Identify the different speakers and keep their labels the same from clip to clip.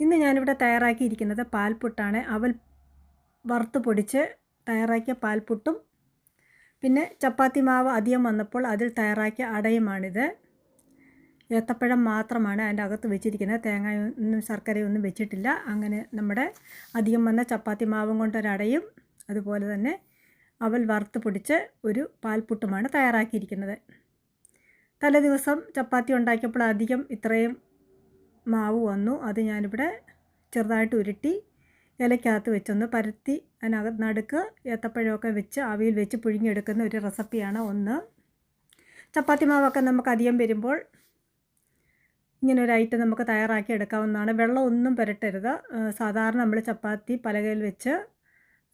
Speaker 1: ഇന്ന് ഞാനിവിടെ തയ്യാറാക്കിയിരിക്കുന്നത് പാൽപുട്ടാണ്. അവൽ വറുത്ത് പൊടിച്ച് തയ്യാറാക്കിയ പാൽപുട്ടും പിന്നെ ചപ്പാത്തി മാവ് അധികം വന്നപ്പോൾ അതിൽ തയ്യാറാക്കിയ അടയുമാണിത്. ഏത്തപ്പഴം മാത്രമാണ് അതിന്റെ അകത്ത് വെച്ചിരിക്കുന്നത്. തേങ്ങയൊന്നും ശർക്കരയൊന്നും വെച്ചിട്ടില്ല. അങ്ങനെ നമ്മുടെ അധികം വന്ന ചപ്പാത്തി മാവും കൊണ്ടൊരടയും അതുപോലെ തന്നെ അവൽ വറുത്ത് പൊടിച്ച് ഒരു പാൽപുട്ടുമാണ് തയ്യാറാക്കിയിരിക്കുന്നത്. തലേ ദിവസം ചപ്പാത്തി ഉണ്ടാക്കിയപ്പോൾ അധികം ഇത്രയും മാവ് വന്നു. അത് ഞാനിവിടെ ചെറുതായിട്ട് ഉരുട്ടി ഇലക്കകത്ത് വെച്ചൊന്ന് പരത്തി അതിനകത്ത് നടുക്ക് ഏത്തപ്പഴമൊക്കെ വെച്ച് അവിയിൽ വെച്ച് പുഴുങ്ങിയെടുക്കുന്ന ഒരു റെസിപ്പിയാണ് ഒന്ന്. ചപ്പാത്തി മാവൊക്കെ നമുക്ക് അധികം വരുമ്പോൾ ഇങ്ങനെ ഒരു ഐറ്റം നമുക്ക് തയ്യാറാക്കി എടുക്കാവുന്നതാണ്. വെള്ളം ഒന്നും പുരട്ടരുത്. സാധാരണ നമ്മൾ ചപ്പാത്തി പലകയിൽ വെച്ച്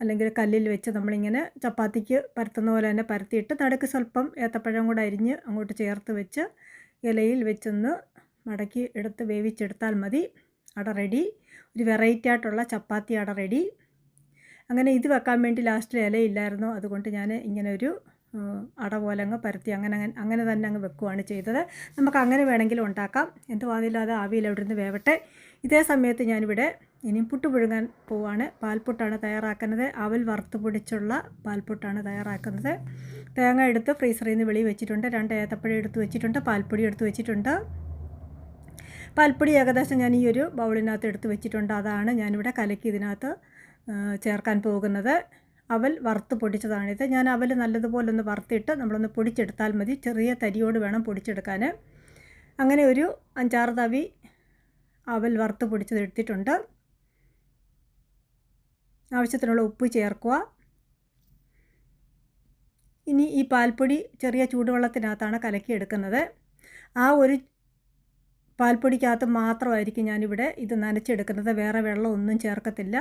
Speaker 1: അല്ലെങ്കിൽ കല്ലിൽ വെച്ച് നമ്മളിങ്ങനെ ചപ്പാത്തിക്ക് പരത്തുന്ന പോലെ തന്നെ പരത്തിയിട്ട് നടുക്ക് സ്വല്പം ഏത്തപ്പഴം കൂടെ അരിഞ്ഞ് അങ്ങോട്ട് ചേർത്ത് വെച്ച് ഇലയിൽ വെച്ചൊന്ന് മടക്കി എടുത്ത് വേവിച്ചെടുത്താൽ മതി. അട റെഡി ഒരു വെറൈറ്റി ആയിട്ടുള്ള ചപ്പാത്തി അട റെഡി അങ്ങനെ ഇത് വെക്കാൻ വേണ്ടി ലാസ്റ്റിൽ ഇലയില്ലായിരുന്നു. അതുകൊണ്ട് ഞാൻ ഇങ്ങനെ ഒരു അട പോലെ അങ്ങ് പരത്തി അങ്ങനെ അങ്ങനെ തന്നെ അങ്ങ് വെക്കുകയാണ് ചെയ്തത്. നമുക്ക് അങ്ങനെ വേണമെങ്കിലും ഉണ്ടാക്കാം. എന്തുവാതില്ല വാതില്ലാതെ ആവിയിൽ നിന്ന് വേവട്ടെ. ഇതേ സമയത്ത് ഞാനിവിടെ ഇനിയും പുട്ട് പുഴുങ്ങാൻ പോവാണ്. പാൽപ്പുട്ടാണ് തയ്യാറാക്കുന്നത്. അവൽ വറുത്ത് പൊടിച്ചുള്ള പാൽപ്പുട്ടാണ് തയ്യാറാക്കുന്നത്. തേങ്ങ എടുത്ത് ഫ്രീസറിൽ നിന്ന് വെളി വെച്ചിട്ടുണ്ട്. രണ്ട് ഏത്തപ്പഴം എടുത്ത് വെച്ചിട്ടുണ്ട്. പാൽപ്പൊടി എടുത്ത് വെച്ചിട്ടുണ്ട്. പാൽപ്പൊടി ഏകദേശം ഞാൻ ഈ ഒരു ബൗളിനകത്ത് എടുത്ത് വെച്ചിട്ടുണ്ട്. അതാണ് ഞാനിവിടെ കലക്കി ഇതിനകത്ത് ചേർക്കാൻ പോകുന്നത്. അവൽ വറുത്ത് പൊടിച്ചതാണിത് ഞാൻ അവൽ നല്ലതുപോലെ ഒന്ന് വറുത്തിട്ട് നമ്മളൊന്ന് പൊടിച്ചെടുത്താൽ മതി. ചെറിയ തരിയോട് വേണം പൊടിച്ചെടുക്കാൻ. അങ്ങനെ ഒരു അഞ്ചാറ് തവി അവൽ വറുത്ത് പൊടിച്ചത് എടുത്തിട്ടുണ്ട്. ആവശ്യത്തിനുള്ള ഉപ്പ് ചേർക്കുക. ഇനി ഈ പാൽപ്പൊടി ചെറിയ ചൂടുവെള്ളത്തിനകത്താണ് കലക്കി എടുക്കുന്നത് ആ ഒരു പാൽപ്പൊടിക്കകത്ത് മാത്രമായിരിക്കും ഞാനിവിടെ ഇത് നനച്ചെടുക്കുന്നത്. വേറെ വെള്ളമൊന്നും ചേർക്കത്തില്ല.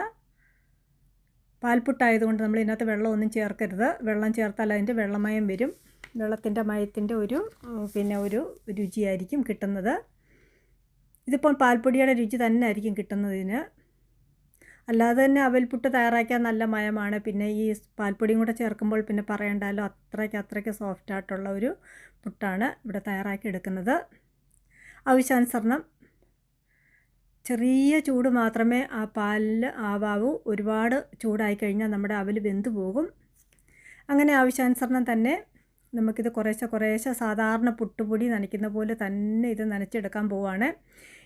Speaker 1: പാൽപ്പുട്ടായതുകൊണ്ട് നമ്മൾ ഇതിനകത്ത് വെള്ളമൊന്നും ചേർക്കരുത്. വെള്ളം ചേർത്താൽ അതിന്റെ വെള്ളമയം വരും. വെള്ളത്തിന്റെ മയത്തിന്റെ ഒരു പിന്നെ ഒരു രുചിയായിരിക്കും കിട്ടുന്നത്. ഇതിപ്പോൾ പാൽപ്പൊടിയുടെ രുചി തന്നെ ആയിരിക്കും കിട്ടുന്നത് കിട്ടുന്നതിന് അല്ലാതെ തന്നെ അവൽപുട്ട് തയ്യാറാക്കിയാൽ നല്ല മയമാണ്. പിന്നെ ഈ പാൽപ്പൊടിയും കൂടെ ചേർക്കുമ്പോൾ പിന്നെ പറയണ്ടല്ലോ അത്രയ്ക്ക് അത്രയ്ക്ക് സോഫ്റ്റായിട്ടുള്ള ഒരു പുട്ടാണ് ഇവിടെ തയ്യാറാക്കി എടുക്കുന്നത് ആവശ്യാനുസരണം ചെറിയ ചൂട് മാത്രമേ ആ പാലിൽ ആവാവൂ. ഒരുപാട് ചൂടായി കഴിഞ്ഞാൽ നമ്മുടെ അവൽ വെന്തു പോകും. അങ്ങനെ ആവശ്യാനുസരണം തന്നെ നമുക്കിത് കുറേശ്ശെ കുറേശ്ശെ സാധാരണ പുട്ടുപൊടി നനയ്ക്കുന്ന പോലെ തന്നെ ഇത് നനച്ചെടുക്കാൻ പോവുകയാണ്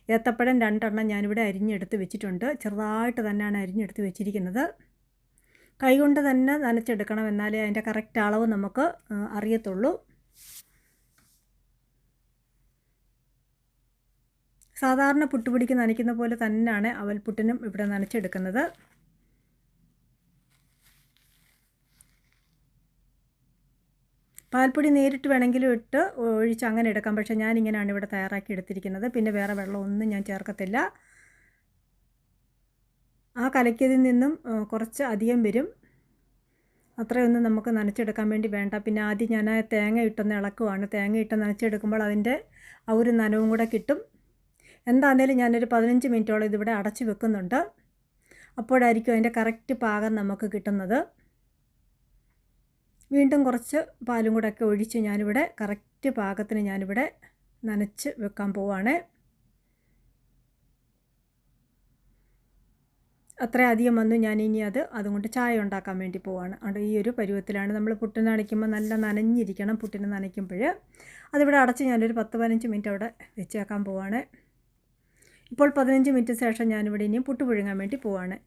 Speaker 1: ഏത്തപ്പഴം രണ്ടെണ്ണം ഞാനിവിടെ അരിഞ്ഞെടുത്ത് വെച്ചിട്ടുണ്ട്. ചെറുതായിട്ട് തന്നെയാണ് അരിഞ്ഞെടുത്ത് വെച്ചിരിക്കുന്നത്. കൈകൊണ്ട് തന്നെ നനച്ചെടുക്കണം എന്നാലേ അതിന്റെ കറക്റ്റ് അളവ് നമുക്ക് അറിയത്തുള്ളൂ. സാധാരണ പുട്ടുപിടിക്ക് നനയ്ക്കുന്ന പോലെ തന്നെയാണ് അവൽ പുട്ടിനും ഇവിടെ നനച്ചെടുക്കുന്നത്. പാൽപ്പൊടി നേരിട്ട് വേണമെങ്കിലും ഇട്ട് ഒഴിച്ച് അങ്ങനെ എടുക്കാം. പക്ഷേ ഞാനിങ്ങനെയാണ് ഇവിടെ തയ്യാറാക്കി എടുത്തിരിക്കുന്നത്. പിന്നെ വേറെ വെള്ളമൊന്നും ഞാൻ ചേർക്കത്തില്ല. ആ കലക്കിയതിൽ നിന്നും കുറച്ച് അധികം വരും. അത്രയൊന്നും നമുക്ക് നനച്ചെടുക്കാൻ വേണ്ടി വേണ്ട. പിന്നെ ആദ്യം ഞാൻ തേങ്ങ ഇട്ടൊന്ന് ഇളക്കുവാണ്. തേങ്ങ ഇട്ട് നനച്ചെടുക്കുമ്പോൾ അതിന്റെ ആ ഒരു നനവും കൂടെ കിട്ടും. എന്താണേലും ഞാനൊരു പതിനഞ്ച് മിനിറ്റോളം ഇതിവിടെ അടച്ചു വെക്കുന്നുണ്ട്. അപ്പോഴായിരിക്കും അതിന്റെ കറക്റ്റ് പാകം നമുക്ക് കിട്ടുന്നത്. വീണ്ടും കുറച്ച് പാലും കൂടെ ഒക്കെ ഒഴിച്ച് ഞാനിവിടെ കറക്റ്റ് പാകത്തിന് ഞാനിവിടെ നനച്ച് വെക്കാൻ പോവാണ്. അത്ര അധികം വന്നു ഞാൻ ഇനി അത് അതുകൊണ്ട് ചായ ഉണ്ടാക്കാൻ വേണ്ടി പോവാണ്. അവിടെ ഈ ഒരു പരുവത്തിലാണ് നമ്മൾ പുട്ടിന് നനയ്ക്കുമ്പോൾ നല്ല നനഞ്ഞിരിക്കണം പുട്ടിന് നനയ്ക്കുമ്പോൾ. അതിവിടെ അടച്ച് ഞാനൊരു പത്ത് പതിനഞ്ച് മിനിറ്റ് അവിടെ വെച്ചേക്കാൻ പോവാണ്. ഇപ്പോൾ പതിനഞ്ച് മിനിറ്റ് ശേഷം ഞാനിവിടെ ഇനിയും പുട്ട് പുഴുങ്ങാൻ വേണ്ടി പോവാണ്.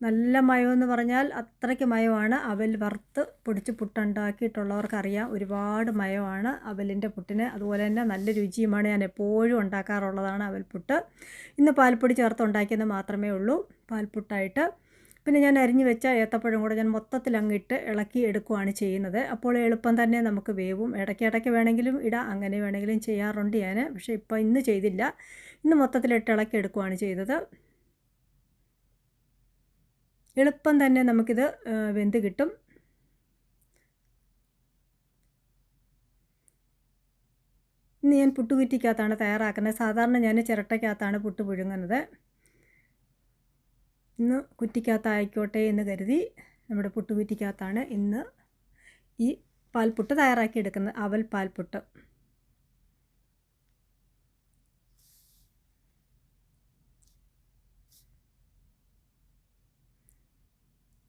Speaker 1: നല്ല മയമെന്ന് പറഞ്ഞാൽ അത്രയ്ക്ക് മയമാണ്. അവൽ വറുത്ത് പൊടിച്ച് പുട്ടുണ്ടാക്കിയിട്ടുള്ളവർക്കറിയാം ഒരുപാട് മയമാണ് അവലിന്റെ പുട്ടിന്. അതുപോലെ തന്നെ നല്ല രുചിയുമാണ് ഞാൻ എപ്പോഴും ഉണ്ടാക്കാറുള്ളതാണ് അവൽ പുട്ട്. ഇന്ന് പാൽപ്പൊടി ചേർത്ത് ഉണ്ടാക്കിയത് മാത്രമേ ഉള്ളൂ. പാൽപുട്ടായിട്ട് പിന്നെ ഞാൻ അരിഞ്ഞു വെച്ച ഏത്തപ്പഴം കൂടെ ഞാൻ മൊത്തത്തിൽ അങ്ങിട്ട് ഇളക്കി എടുക്കുകയാണ് ചെയ്യുന്നത്. അപ്പോൾ എളുപ്പം തന്നെ നമുക്ക് വേവും. ഇടയ്ക്കിടയ്ക്ക് ഇടയ്ക്ക് വേണമെങ്കിലും ഇടാം. അങ്ങനെ വേണമെങ്കിലും ചെയ്യാറുണ്ട് ഞാൻ. പക്ഷേ ഇപ്പോൾ ഇന്ന് ചെയ്തില്ല. ഇന്ന് മൊത്തത്തിലിട്ട് ഇളക്കി എടുക്കുകയാണ് ചെയ്തത്. എളുപ്പം തന്നെ നമുക്കിത് വെന്ത് കിട്ടും. ഇന്ന് ഞാൻ പുട്ടുകുറ്റിക്കകത്താണ് തയ്യാറാക്കുന്നത്. സാധാരണ ഞാൻ ചിരട്ടയ്ക്കകത്താണ് പുട്ട് പുഴുങ്ങുന്നത്. ഇന്ന് കുറ്റിക്കകത്തായിക്കോട്ടെ എന്ന് കരുതി നമ്മുടെ പുട്ടുകുറ്റിക്കകത്താണ് ഇന്ന് ഈ പാൽപ്പുട്ട് തയ്യാറാക്കി എടുക്കുന്നത് അവൽ പാൽപ്പുട്ട്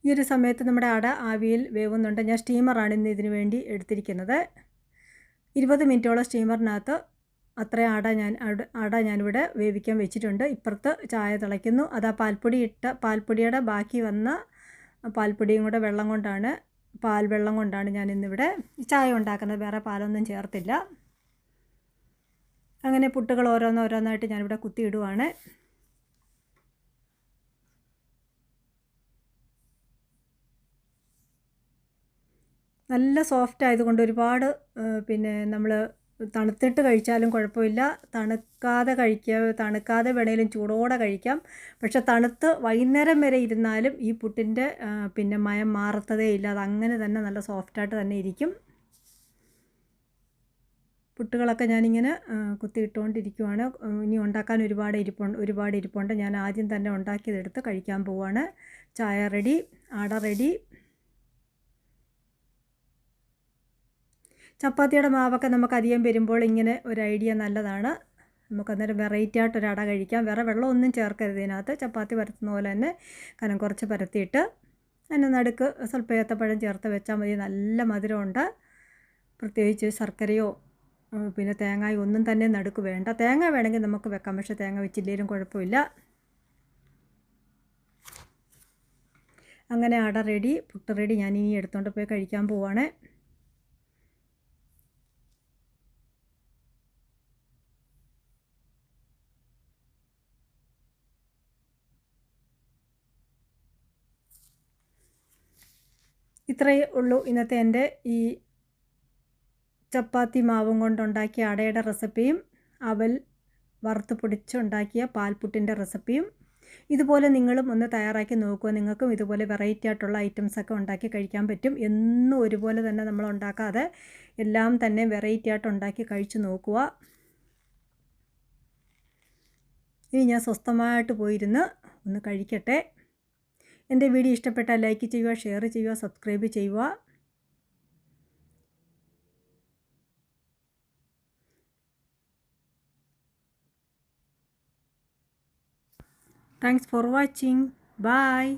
Speaker 1: ഈ ഒരു സമയത്ത് നമ്മുടെ അട ആവിയിൽ വേവുന്നുണ്ട്. ഞാൻ സ്റ്റീമറാണ് ഇന്ന് ഇതിനു വേണ്ടി എടുത്തിരിക്കുന്നത്. ഇരുപത് മിനിറ്റോളം സ്റ്റീമറിനകത്ത് അത്രയും അട ഞാൻ അട ഞാനിവിടെ വേവിക്കാൻ വെച്ചിട്ടുണ്ട്. ഇപ്പുറത്ത് ചായ തിളയ്ക്കുന്നു. അത് ആ പാൽപ്പൊടി ഇട്ട പാൽപ്പൊടിയുടെ ബാക്കി വന്ന പാൽപ്പൊടിയും കൂടെ വെള്ളം കൊണ്ടാണ് പാൽ വെള്ളം കൊണ്ടാണ് ഞാൻ ഇന്നിവിടെ ചായ ഉണ്ടാക്കുന്നത്. വേറെ പാലൊന്നും ചേർത്തില്ല. അങ്ങനെ പുട്ടുകൾ ഓരോന്നോരോന്നായിട്ട് ഞാനിവിടെ കുത്തിയിടുവാണ്. നല്ല സോഫ്റ്റ് ആയതുകൊണ്ട് ഒരുപാട് പിന്നെ നമ്മൾ തണുത്തിട്ട് കഴിച്ചാലും കുഴപ്പമില്ല. തണുക്കാതെ കഴിക്കുക തണുക്കാതെ വേണേലും ചൂടോടെ കഴിക്കാം. പക്ഷെ തണുത്ത് വൈകുന്നേരം വരെ ഇരുന്നാലും ഈ പുട്ടിന്റെ പിന്നെ മയം മാറത്തതേ ഇല്ല. അത് അങ്ങനെ തന്നെ നല്ല സോഫ്റ്റായിട്ട് തന്നെ ഇരിക്കും. പുട്ടുകളൊക്കെ ഞാനിങ്ങനെ കുത്തിയിട്ടുകൊണ്ടിരിക്കുവാണ് ഇനി ഉണ്ടാക്കാൻ ഒരുപാട് ഇരിപ്പുണ്ട് ഒരുപാട് ഇരിപ്പുണ്ട്. ഞാൻ ആദ്യം തന്നെ ഉണ്ടാക്കിയതെടുത്ത് കഴിക്കാൻ പോവാണ്. ചായ റെഡി അട റെഡി. ചപ്പാത്തിയുടെ മാവൊക്കെ നമുക്ക് അധികം വരുമ്പോൾ ഇങ്ങനെ ഒരു ഐഡിയ നല്ലതാണ്. നമുക്കന്നേരം വെറൈറ്റി ആയിട്ട് ഒരു അട കഴിക്കാം. വേറെ വെള്ളമൊന്നും ചേർക്കരുത് ഇതിനകത്ത്. ചപ്പാത്തി പരത്തുന്ന പോലെ തന്നെ കനം കുറച്ച് പരത്തിയിട്ട് അതിന്റെ നടുക്ക് സ്വല്പം ഏത്തപ്പഴം ചേർത്ത് വെച്ചാൽ മതി. നല്ല മധുരമുണ്ട്. പ്രത്യേകിച്ച് ശർക്കരയോ പിന്നെ തേങ്ങയോ ഒന്നും തന്നെ നടുക്ക് വേണ്ട. തേങ്ങ വേണമെങ്കിൽ നമുക്ക് വെക്കാം. പക്ഷേ തേങ്ങ വെച്ചില്ലെങ്കിലും കുഴപ്പമില്ല. അങ്ങനെ അട റെഡി പുട്ട് റെഡി ഞാൻ ഇനി എടുത്തുകൊണ്ട് പോയി കഴിക്കാൻ പോവാണ്. ഇത്രയേ ഉള്ളൂ ഇന്നത്തെ എന്റെ ഈ ചപ്പാത്തി മാവും കൊണ്ടുണ്ടാക്കിയ അടയുടെ റെസിപ്പിയും അവൽ വറുത്ത് പൊടിച്ചുണ്ടാക്കിയ പാൽപുട്ടിന്റെ റെസിപ്പിയും. ഇതുപോലെ നിങ്ങളും ഒന്ന് തയ്യാറാക്കി നോക്കുക നിങ്ങൾക്കും ഇതുപോലെ വെറൈറ്റി ആയിട്ടുള്ള ഐറ്റംസൊക്കെ ഉണ്ടാക്കി കഴിക്കാൻ പറ്റും. എന്നും ഒരുപോലെ തന്നെ നമ്മൾ ഉണ്ടാക്കാതെ എല്ലാം തന്നെ വെറൈറ്റി ആയിട്ട് ഉണ്ടാക്കി കഴിച്ചു നോക്കുക. ഇനി ഞാൻ സ്വസ്ഥമായിട്ട് പോയിരുന്ന് ഒന്ന് കഴിക്കട്ടെ. എന്റെ വീഡിയോ ഇഷ്ടപ്പെട്ടാൽ ലൈക്ക് ചെയ്യുക ഷെയർ ചെയ്യുക സബ്സ്ക്രൈബ് ചെയ്യുക. Thanks for watching bye